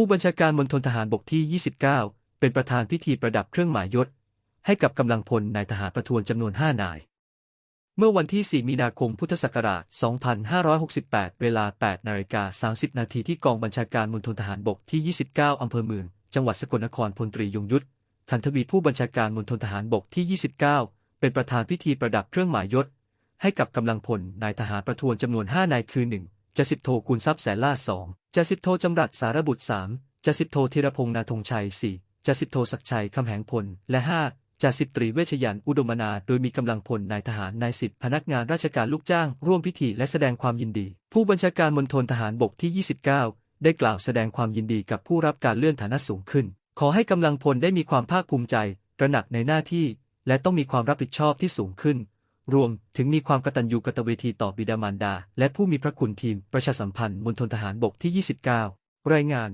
ผู้บัญชาการมณฑลทหารบกที่ 29 เป็นประธานพิธีประดับเครื่องหมายยศ ให้กับกำลังพลนายทหารประทวนจำนวน 5 นาย เมื่อวันที่ 4 มีนาคมพุทธศักราช 2568 เวลา 8 นาฬิกา 30 นาทีที่กองบัญชาการมณฑลทหารบกที่ 29 อำเภอเมือง จังหวัดสกลนครพลตรียงยุทธทันทวีผู้บัญชาการมณฑลทหารบกที่ 29 เป็นประธานพิธีประดับเครื่องหมายยศ ให้กับกำลังพลนายทหารประทวนจำนวน 5 นายคือ 1จะสิบโทกุลทรัพย์แสนล่าสอง จะสิบโทจำรัดสารบุตรสามจะสิบโทธีรพงษ์นาธงชัยสี่จะสิบโทศักชัยคำแหงพล และห้าจะสิบตรีเวชยันอุดมนา โดยมีกำลังพลนายทหารนายสิบพนักงานราชการลูกจ้าง ร่วมพิธีและแสดงความยินดี ผู้บัญชาการมณฑลทหารบกที่ 29 ได้กล่าวแสดงความยินดีกับผู้รับการเลื่อนฐานะสูงขึ้น ขอให้กำลังพลได้มีความภาคภูมิใจ ตระหนักในหน้าที่ และต้องมีความรับผิดชอบที่สูงขึ้น รวมถึงมีความกตัญญูกตเวทีต่อบิดามารดา และผู้มีพระคุณทีม ประชาสัมพันธ์มณฑลทหารบกที่ 29 รายงาน